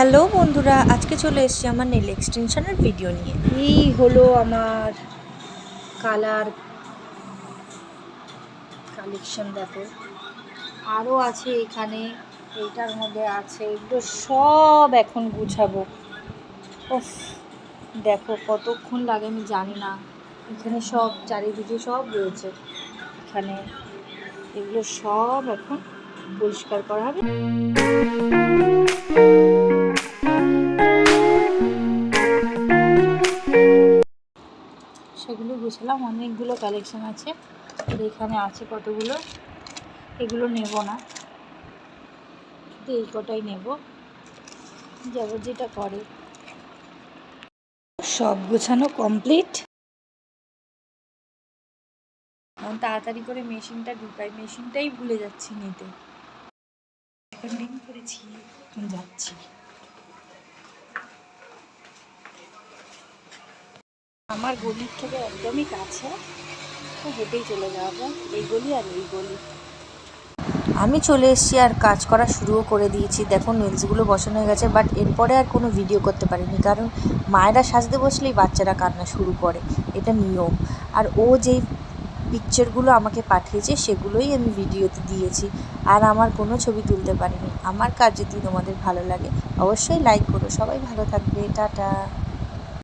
Hello বন্ধুরা, আজকে চলে এসেছি আমার নেল এক্সটেনশনের ভিডিও নিয়ে। এই হলো আমার কালার কালেকশন দেখো। আরও আছে এখানে, এইটার মধ্যে আছে, এগুলো সব এখন গুছাবো। ওফ দেখো কতক্ষণ লাগে আমি জানি না। এখানে সব চারিদিকে সব রয়েছে। এখানে এগুলো সব এখন পরিষ্কার করা হবে। সেগুলো গুছালাম। অনেকগুলো কালেকশান আছে। এখানে আছে কতগুলো? এগুলো নেব না। শুধু এই কটাই নেব। যাব যেটা করে। সব গোছানো কমপ্লিট তাড়াতাড়ি করে মেশিনটা ঢুকাই। মেশিনটাই ভুলে যাচ্ছি নিতে। করেছি, এখন যাচ্ছি। আমার গলির থেকে একদমই কাছে, তো হেঁটেই চলে যায় এই গলি আর এই গলি। আমি চলে এসেছি আর কাজ করা শুরুও করে দিয়েছি। দেখো নেলসগুলো বসানো হয়ে গেছে বাট এরপরে আর কোনো ভিডিও করতে পারিনি, কারণ মায়েরা সাজতে বসলেই বাচ্চারা কান্না শুরু করে। এটা নিয়ম। আর ও যেই পিকচারগুলো আমাকে পাঠিয়েছে, সেগুলোই আমি ভিডিওতে দিয়েছি। আর আমার কোনো ছবি তুলতে পারিনি। আমার কাজ যদি তোমাদের ভালো লাগে, অবশ্যই লাইক করো। সবাই ভালো থাকবে। টাটা।